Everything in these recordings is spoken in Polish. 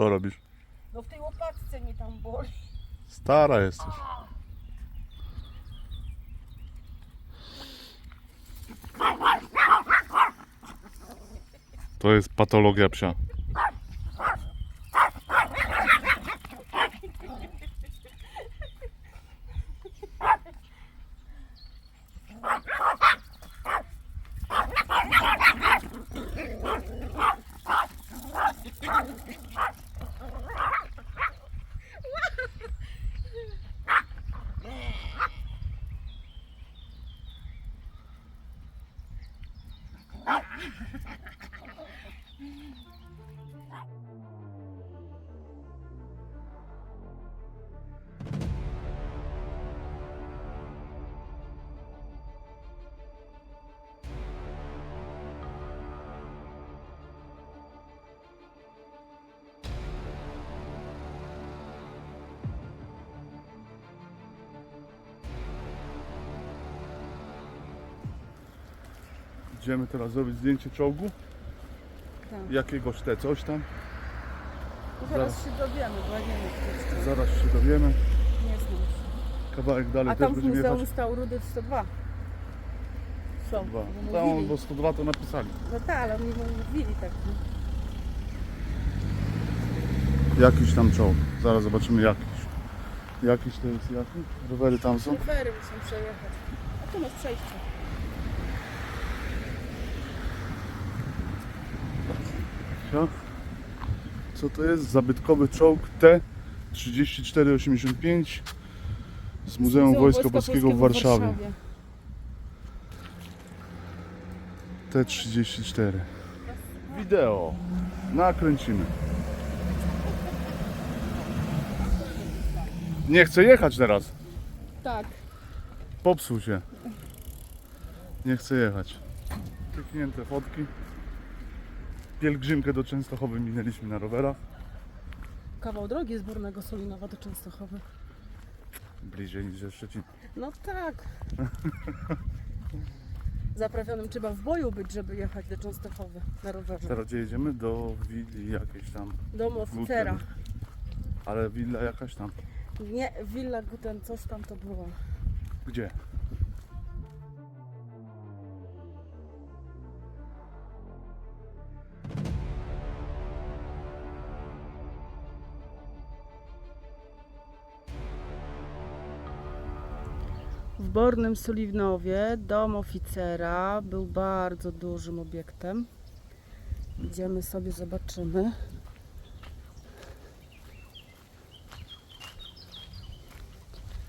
Co robisz? No w tej łopatce mi tam boli. Stara jesteś. To jest patologia psia. Idziemy teraz zrobić zdjęcie czołgu. Tak. Jakiegoś te coś tam. Zaraz się dowiemy, bo ja nie wiem, Zaraz się dowiemy. nie znam się. Kawałek dalej A też tam w muzeum stał Rudy 102. Są, Dwa. bo Tam mówili. bo 102 to napisali. No tak, ale oni mówili tak. Jakiś tam czołg. Zaraz zobaczymy jakiś. Jakiś to jest jaki? Rowery tam są. Rowery muszą przejechać. A tu masz przejście. Co to jest? Zabytkowy czołg T3485 z Muzeum Wojska Polskiego w Warszawie. T34. Wideo. Nakręcimy. Nie chcę jechać teraz. Tak. Popsuł się. Nie chcę jechać. Kliknięte fotki. Pielgrzymkę do Częstochowy minęliśmy na rowerach. Kawał drogi z Bornego Solinowa do Częstochowy. Bliżej niż ze Szczecina. No tak. Zaprawionym trzeba w boju być, żeby jechać do Częstochowy na rowerze. Teraz gdzie jedziemy? Do willi jakiejś tam. Dom oficera. Guten. Ale willa jakaś tam. Nie, Villa Guten, coś tam to było. Gdzie? W Bornym Suliwnowie dom oficera był bardzo dużym obiektem. Idziemy sobie, zobaczymy.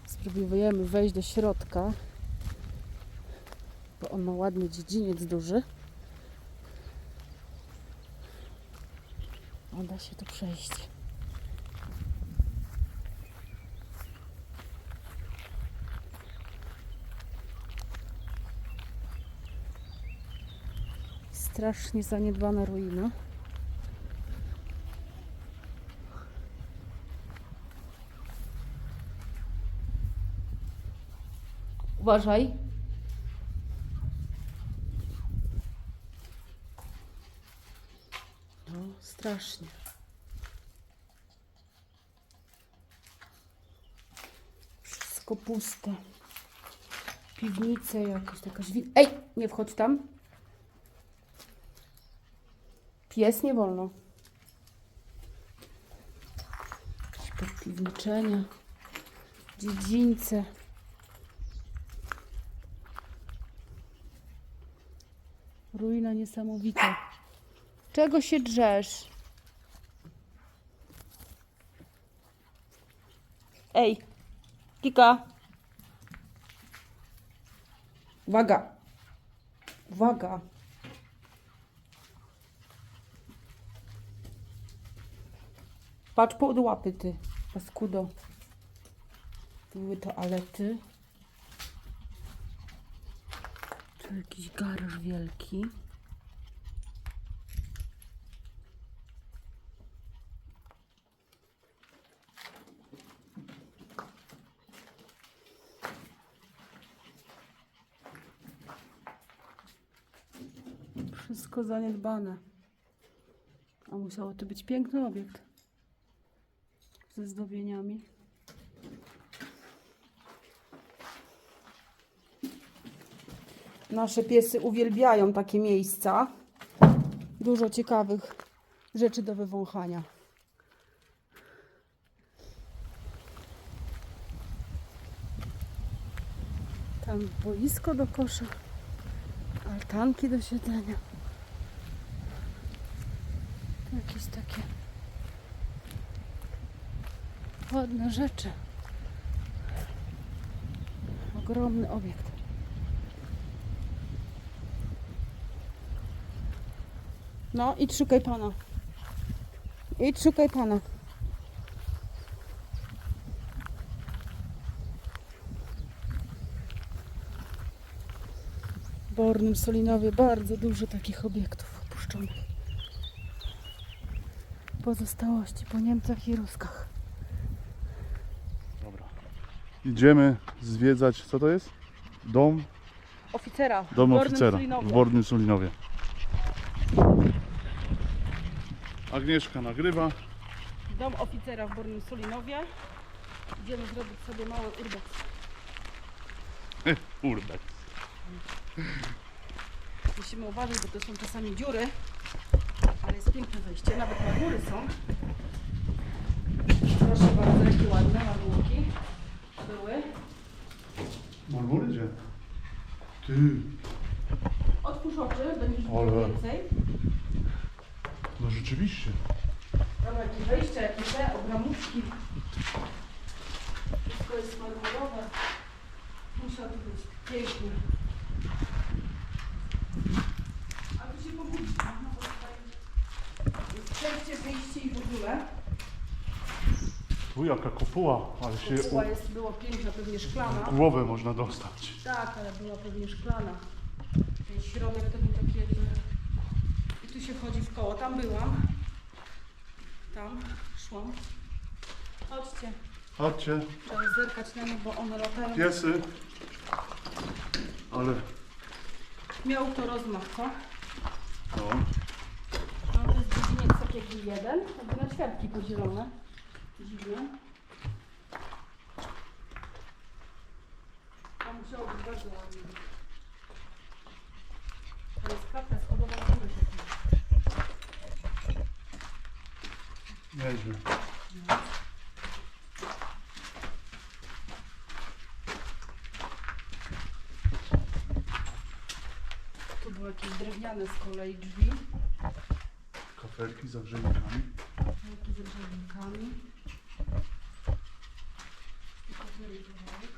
Spróbujemy wejść do środka, bo on ma ładny dziedziniec duży. O, da się tu przejść. Strasznie zaniedbana ruina. Uważaj. No, strasznie. Wszystko puste. Piwnice jakaś, taka wi- Ej, nie wchodź tam. Pies nie wolno. Jakieś podpiwniczenia, dziedzińce. Ruina niesamowita. Czego się drzesz? Ej, Kika. Uwaga. Uwaga. Patrz pod łapy ty, paskudo. Tu były toalety. Tu jakiś garaż wielki. Wszystko zaniedbane. A musiało to być piękny obiekt. Ze zdobieniami. Nasze piesy uwielbiają takie miejsca. Dużo ciekawych rzeczy do wywąchania. Tam boisko do kosza, altanki do siedzenia. Jakieś takie ładne rzeczy. Ogromny obiekt. No, idź szukaj pana. Idź szukaj pana. W Bornym Solinowie bardzo dużo takich obiektów opuszczonych. Pozostałości po Niemcach i Ruskach. Idziemy zwiedzać, co to jest? Dom? Oficera. Dom w oficera w Bornym Sulinowie. Agnieszka nagrywa. Dom oficera w Bornym Solinowie. Idziemy zrobić sobie mały urbex. Urbex. Musimy uważać, bo to są czasami dziury, ale jest piękne wejście. Nawet na góry są. Proszę bardzo, jakie ładne magórki były. Górę gdzie? Ty. Otwórz oczy, będziesz Ale- więcej. No rzeczywiście. Tam jakieś wejścia, jakieś te obramówki. Wszystko jest marmurowe. Musiał tu być pięknie. A tu się pobudzi. No bo tutaj jest przejście, wyjście i w ogóle. Tu jaka kopuła, ale się Kopuła jest, była piękna, pewnie szklana. głowę można dostać. Tak, ale była pewnie szklana. Ten środek to był taki jakby... I tu się chodzi w koło. Tam byłam. Tam szłam. Chodźcie. Chodźcie, Trzeba zerkać na nie, bo one latają. piesy. Ale Miał to rozmach, co? no, No to jest dziedziniec tak jakby jeden, jakby na ćwiartki podzielone. Dziwne. To musiało być bardzo ładnie. To jest na górę się nieźle. Tu były jakieś drewniane z kolei drzwi. Kafelki z grzejnikami. Wielki ze drzewnikami. I kotlery kawałek.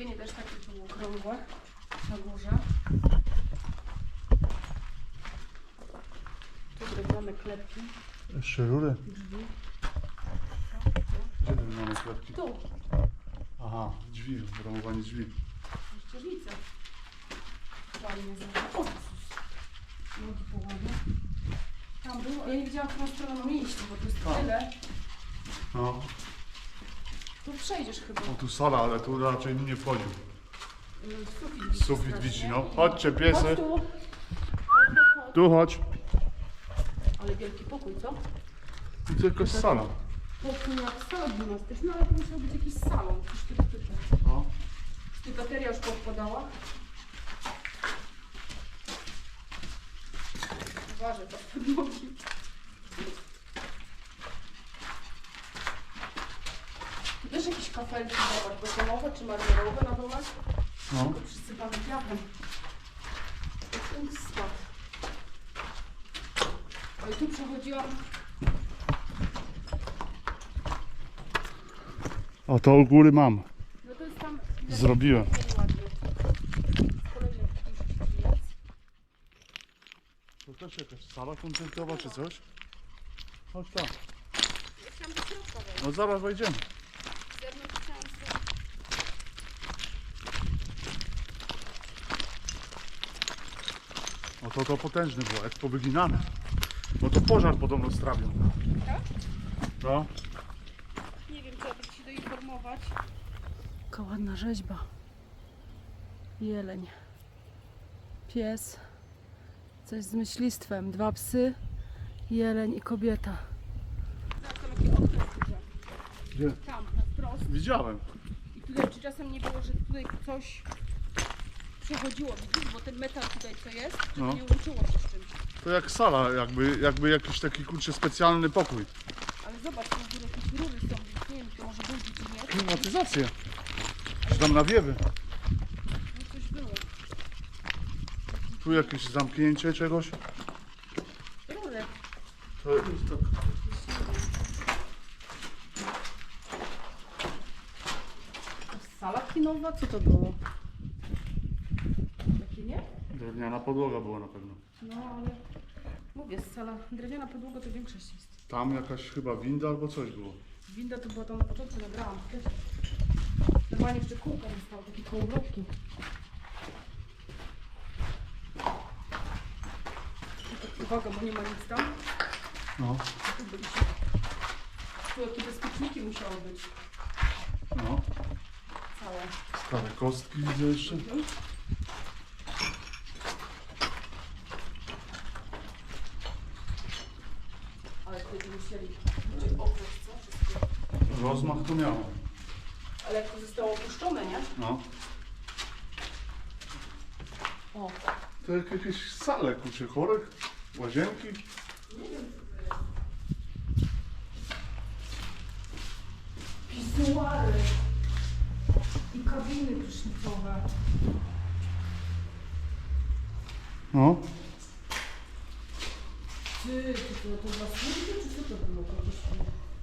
Tu sklepienie też takie to było okrągłe na górze. Tu drewniane klepki, Jeszcze rury. drzwi. Gdzie mamy klatki? Tu, Aha, drzwi, ramowanie drzwi. ścieżnica. Fajnie zrobione. O. Nogi połamie. Tam było, ja nie wiedziałam, w którą stronę mam iść, bo tu jest tyle. No, Tu przejdziesz chyba. o tu sala, ale tu raczej nie wchodził. Mm, Sufit wisi. Sufit strasznie. wisi, no. Chodźcie piesy. Chodź tu. Chodź, chodź, chodź. Tu chodź. Ale wielki pokój, co? Tu to jakaś sala. Pokój jak sala gimnastyczna, ale to musiał być jakiś salon. Coś ty typu. No. Czy bateria już podpadała? Uważaj, to pod nogi. Tu też jakieś kafelki zobacz, betonowe czy marmurowe na dole? No. Tylko przysypane piachem. Punkt spadł. Ale tu przechodziłam O, to u góry mam. No to jest tam... Zrobiłem. To też jakaś sala koncertowa czy coś? Chodź tam. No zaraz wejdziemy. Z zewnątrz chciałam sobie... No to to potężne było, jak powyginane. No to pożar podobno strawił. Tak? No. Nie wiem, trzeba będzie się doinformować. Jaka ładna rzeźba. Jeleń. Pies. Coś z myślistwem. Dwa psy Jeleń i kobieta. Gdzie? Tam, na wprost. Widziałem. I tutaj czy czasem nie było, że tutaj coś przechodziło, widzisz? Bo ten metal tutaj co jest, żeby No. nie łączyło się z czymś. To jak sala, jakby, jakby jakiś taki kurczę specjalny pokój. Ale zobacz, tu w górę jakieś rury są, więc nie wiem, to może budzi czy nie. Klimatyzację. Czy tam nawiewy. No coś było. Tu jakieś zamknięcie czegoś. Rurek. To jest tak. Sala kinowa? Co to było? Drewniana podłoga była na pewno. No ale mówię, sala drewniana podłoga to większość jest. Tam jakaś chyba winda albo coś było. Winda to była tam na początku, nagrałam. Też. Normalnie jeszcze kółka nie stało, takie kołowrotki. Uwaga, bo nie ma nic tam. No, Tu byliśmy. Tu jakie bezpieczniki musiały być. no. Całe. Stare kostki widzę jeszcze. Mhm. Ale wtedy musieli będzie okres, co? Wszystko. Rozmach to miało. Ale jak to zostało opuszczone, nie? No. O, To jak jakieś sale kurczę chorek, łazienki. pisuary i kabiny prysznicowe. No. Ty, ty to, to służby, czy co to było? Kogoś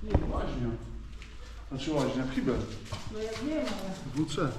Nie wiem. Łaźnia. Znaczy łaźnia, kibel. No ja wiem, ale WC.